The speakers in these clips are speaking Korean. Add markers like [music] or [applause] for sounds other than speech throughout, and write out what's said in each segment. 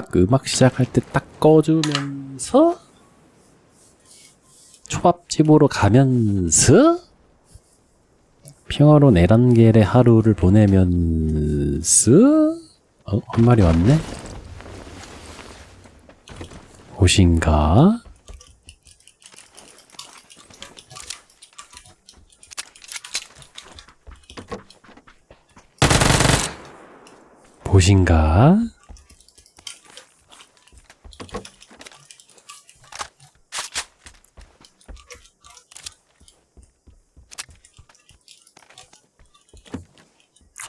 딱 음악 시작할 때 딱 꺼주면서 초밥집으로 가면서 평화로운 에란겔의 하루를 보내면서 어? 한 마리 왔네? 옷인가? 보신가?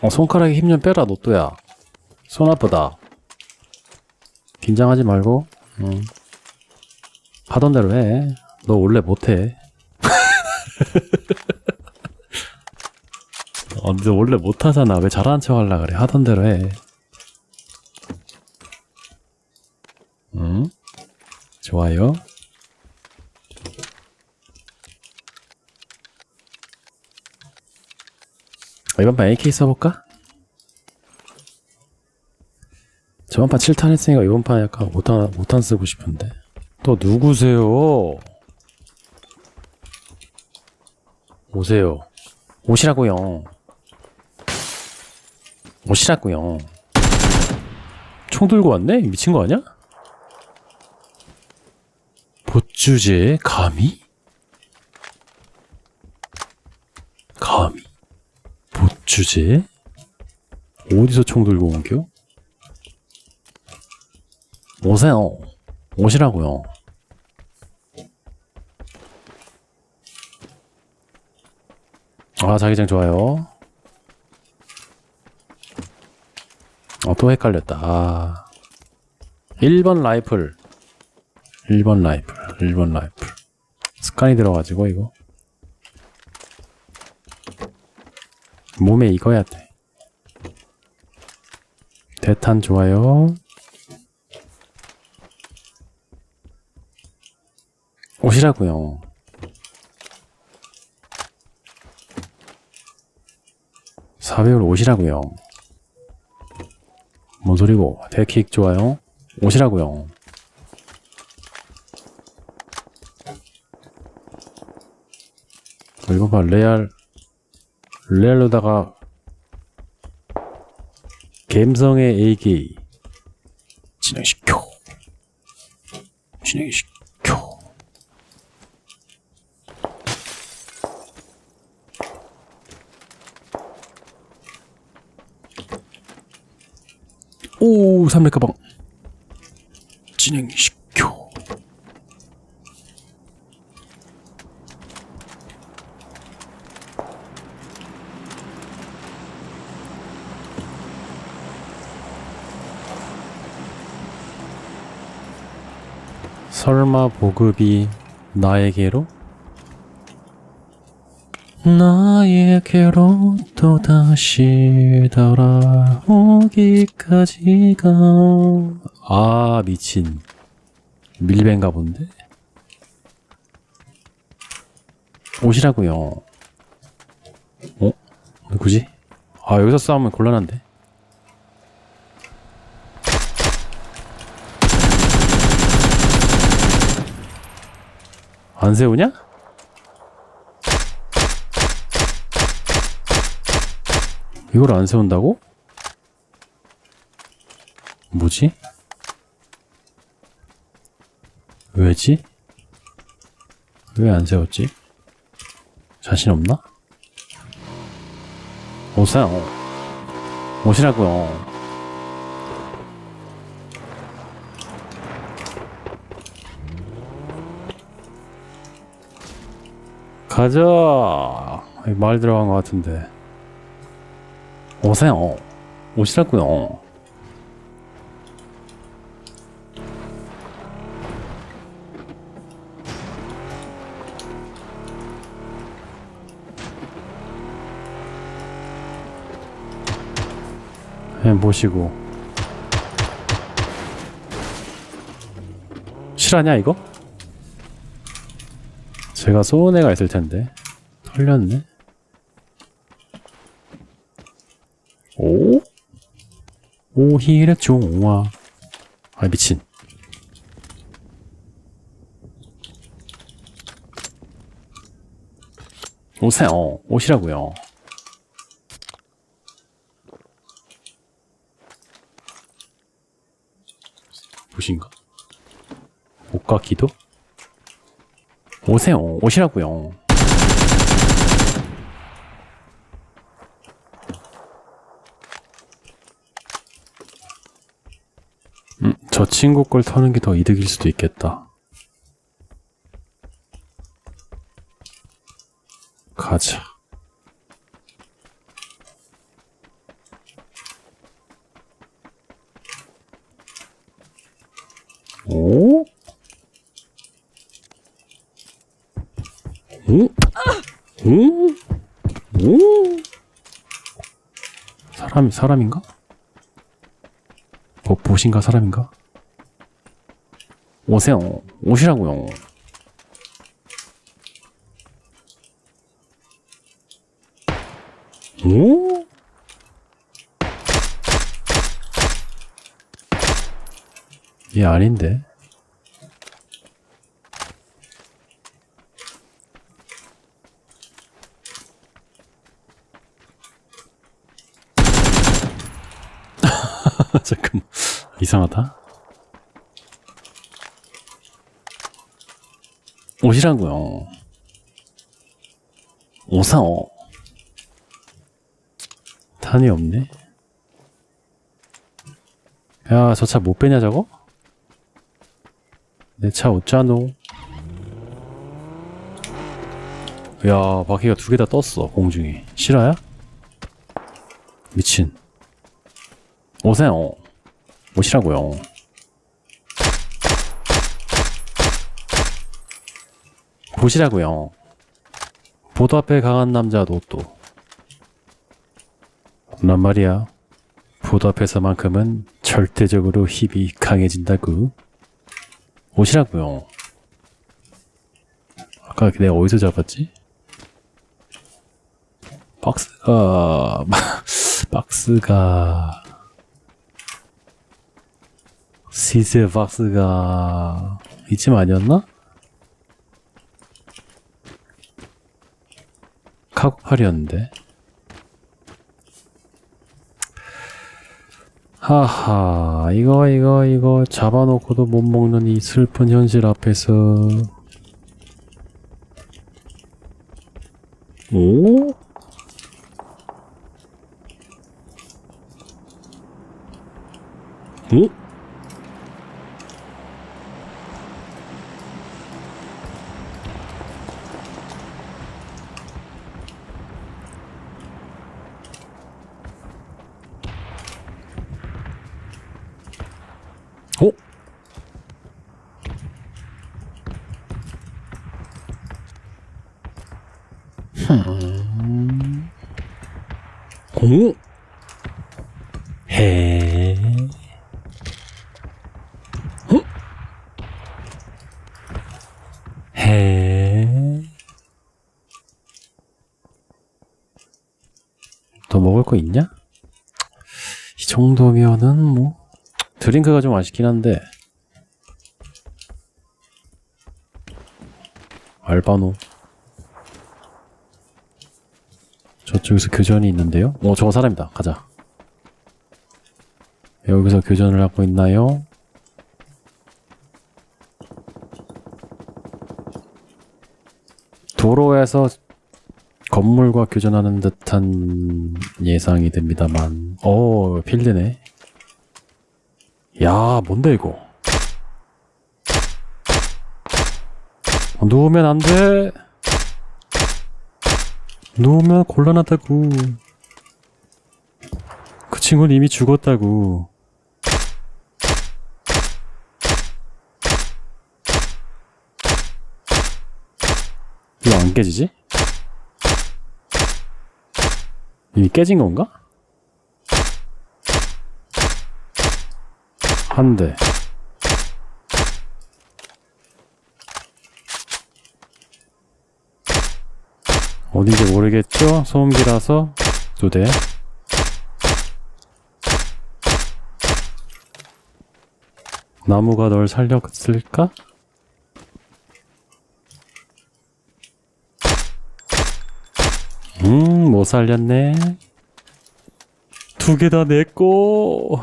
어, 손가락에 힘 좀 빼라, 노또야. 손 아프다. 긴장하지 말고, 응. 하던 대로 해. 너 원래 못해. [laughs] 어, 너 원래 못하잖아. 왜 잘하는 척 하려 그래. 하던 대로 해. 응? 좋아요. 이번 판 AK 써볼까? 저번 판 7탄 했으니까 이번 판 약간 5탄, 5탄 쓰고 싶은데. 또 누구세요? 오세요. 오시라고요. 오시라고요. 총 들고 왔네? 미친 거 아니야? 감히? 감히 보 주제? 어디서 총 들고 온겨? 오세요. 오시라고요. 아, 자기장 좋아요. 어, 또 헷갈렸다. 아. 1번 라이플. 1번 라이플. 1번 라이플. 습관이 들어가지고, 이거. 몸에 익어야 돼. 대탄 좋아요. 오시라고요. 사배율 오시라고요. 뭔 소리고? 대킥 좋아요. 오시라고요. 어, 이거 봐 레알 레알로다가 갬성의 AK 진행시켜. 진행시켜. 오 삼렙 가방. 진행시켜 설마 보급이 나에게로? 나에게로 또 다시 돌아오기까지가 아 미친 밀벤가 본데 오시라고요 어? 누구지? 아 여기서 싸우면 곤란한데 안 세우냐? 이걸 안 세운다고? 뭐지? 왜지? 왜 안 세웠지? 자신 없나? 오세요. 오시라고요. 가자. 말 들어간 것 같은데. 오세요. 오시라고요. 해 보시고. 실화냐 이거? 제가 쏘은 애가 있을 텐데 털렸네. 오? 오히려 좋아. 아 미친. 오세요. 오시라고요. 보신가? 목과 기도? 오세요. 오시라고요. 음, 저 친구 걸 터는 게 더 이득일 수도 있겠다. 가자. 오? 오? 오? 오? 사람이 사람인가? 뭐 보신가 사람인가? 오세요. 오시라고요. 오? 얘 아닌데. 잠깐만. 이상하다. 오시라고요. 오사오. 탄이 없네. 야, 저 차 못 빼냐, 저거? 내 차 어쩌노? 야, 바퀴가 두 개 다 떴어, 공중에. 실화야? 미친. 오세요. 오시라고요. 보시라고요. 보도 앞에 강한 남자 노또. 난 말이야. 보도 앞에서만큼은 절대적으로 힘이 강해진다고. 오시라고요. 아까 내가 어디서 잡았지? [laughs] 박스가 박스가 시즈 박스가 이쯤 아니었나? 카고팔이었는데 하하 이거 이거 이거 잡아놓고도 못 먹는 이 슬픈 현실 앞에서 오? 오? 오? 흠. 오? 해. 어? 해. 더 먹을 거 있냐? 이 정도면은 뭐 드링크가 좀 아쉽긴 한데 알바노 저쪽에서 교전이 있는데요? 어 저거 사람이다 가자 여기서 교전을 하고 있나요? 도로에서 건물과 교전하는 듯한 예상이 됩니다만 어 필드네 야, 뭔데 이거? 어, 누우면 안 돼. 누우면 곤란하다고. 그 친구는 이미 죽었다고. 이거 안 깨지지? 이미 깨진 건가? 한 대. 어딘지 모르겠죠? 소음기라서 두 대. 나무가 널 살렸을까? 음, 못 살렸네. 두 개 다 내꺼.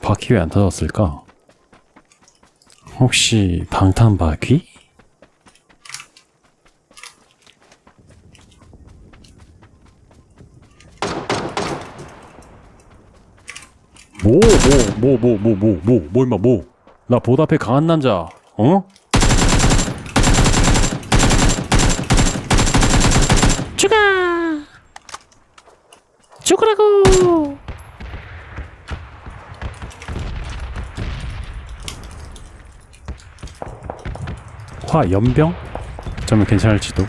바퀴 왜 안 터졌을까? 혹시 방탄 바퀴? 뭐, 뭐, 뭐, 뭐, 뭐, 뭐, 뭐, 뭐, 임마, 뭐. 나 보답해 강한 남자, 어? 죽으라고! 화 연병? 어쩌면 괜찮을지도.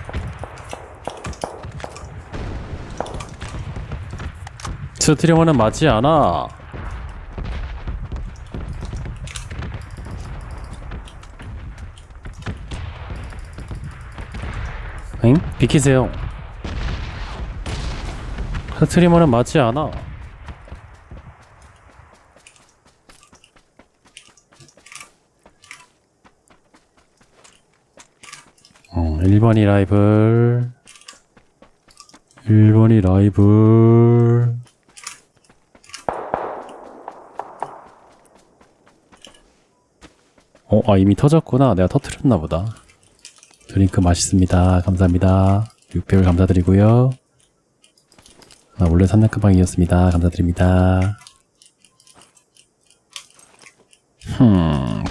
스트리머는 맞지 않아. 응? 비키세요. 스트리머는 맞지 않아. 1번이 라이벌. 1번이 라이벌. 어, 아, 이미 터졌구나. 내가 터트렸나 보다. 드링크 맛있습니다. 감사합니다. 600을 감사드리고요. 아, 원래 산낙금방이었습니다. 감사드립니다. 흠,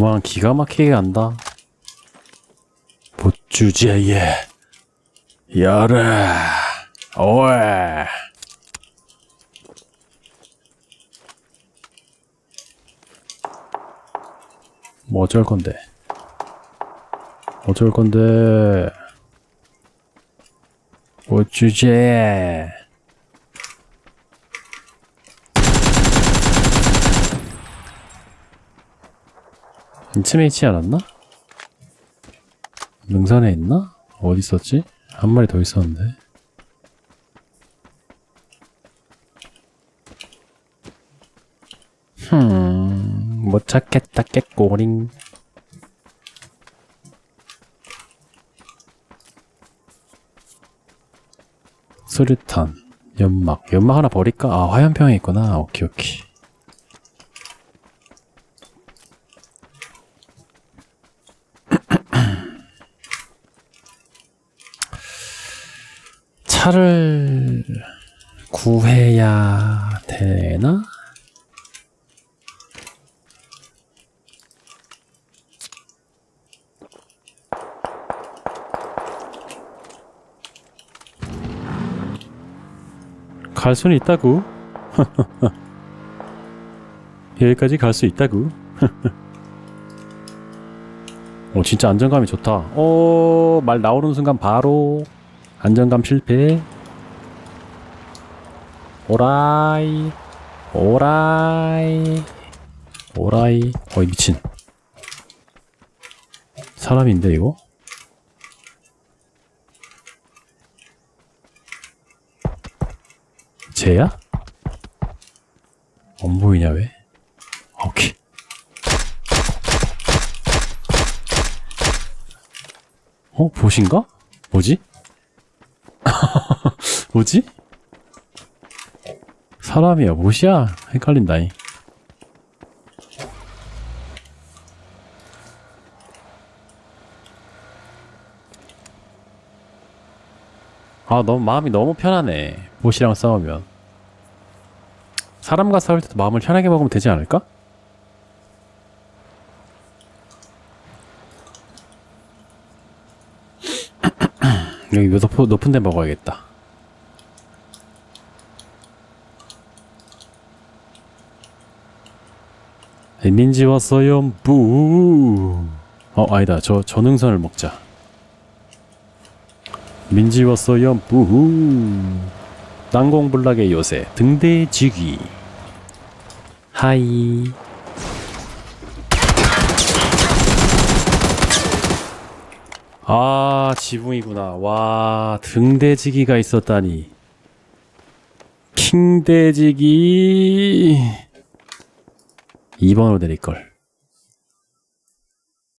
도망 기가 막히게 간다. 보주제예. 열어. 오에. 뭐 어쩔 건데? 어쩔 건데? 뭐 주제? 이쯤에 있지 않았나? 능선에 있나? 어디 있었지? 한 마리 더 있었는데. 흠, 못 찾겠다, 깨꼬링. 수류탄, 연막. 연막 하나 버릴까? 아, 화염병에 있구나. 오케이, 오케이. 차를 구해야 되나? 갈 수는 있다고. [laughs] 여기까지 갈 수 있다고. [laughs] 오, 진짜 안정감이 좋다. 오, 말 나오는 순간 바로 안정감 실패. 오라이. 오라이. 오라이. 어이, 미친. 사람인데, 이거? 쟤야? 안 보이냐, 왜? 오케이. 어, 보신가? 뭐지? 뭐지? 사람이야, 못이야? 헷갈린다잉. 아, 너무 마음이 너무 편하네. 못이랑 싸우면. 사람과 싸울 때도 마음을 편하게 먹으면 되지 않을까? [clears throat] 여기 높은, 높은 데 먹어야겠다. 민지 왔어요. 뿌. 어 아니다. 저 전응선을 먹자. 민지 왔어요. 뿌. 난공불락의 요새 등대지기. 하이. 아 지붕이구나. 와 등대지기가 있었다니. 킹대지기. 2번으로 내릴걸.